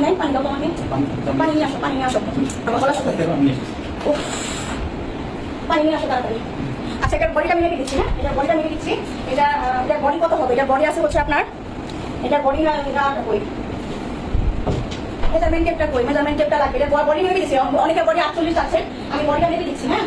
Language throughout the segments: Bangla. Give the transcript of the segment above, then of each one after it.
নাই পানি দাও তোমাকে পানি নিয়ে আসো পানি নিয়ে আসো আমার গলা শুকিয়ে পানি নিয়ে আসো তাড়াতাড়ি আচ্ছা এটার বডিটা দিচ্ছি হ্যাঁ এটার বডিটা আমি দিচ্ছি এটা আহ, এটার বডি কত হবে এটার বডি আছে হচ্ছে আপনার এটার বডি না এটা কই মেজারমেন্ট টেপটা কই মেজারমেন্ট টেপটা লাগবে এটা বডি রেখে দিচ্ছি অনেকের বডি আটচল্লিশ আছে আমি বডিটা রেখে দিচ্ছি হ্যাঁ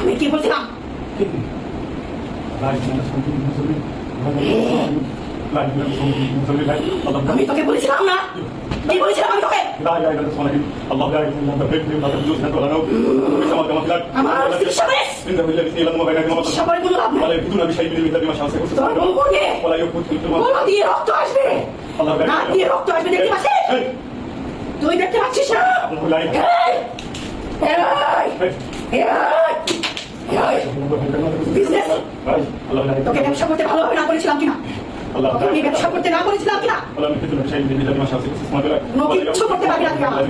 আমি কি বলছিলাম? আমি তোকে বলেছিলাম না? কি বলেছিলাম আমি তোকে? আমার চিকিৎসা করিস চিকিৎসা কোনো লাভ নেই। তোর বউ করবে বউ দিয়ে রক্ত আসবে। না দিয়ে রক্ত আসবে দেখতে পাচ্ছিস? তুই দেখতে পাচ্ছিস না? তোকে ব্যবসা করতে ভালোভাবে না করেছিলাম কিনা? তোকে ব্যবসা করতে না করেছিলাম কিনা? কিচ্ছু করতে পারবি না আমার।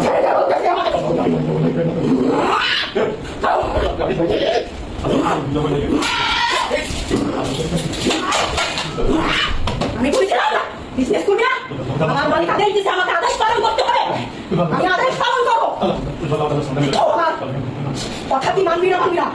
ছেড়ে দেবো আমি বলছিলাম না বিজনেস করবি না? আমার মালিক আদেশ দিচ্ছে আমাকে আদেশ পালন করতে হবে। আমি আদেশ পালন করব। কথা কি মানবি না মানবি না?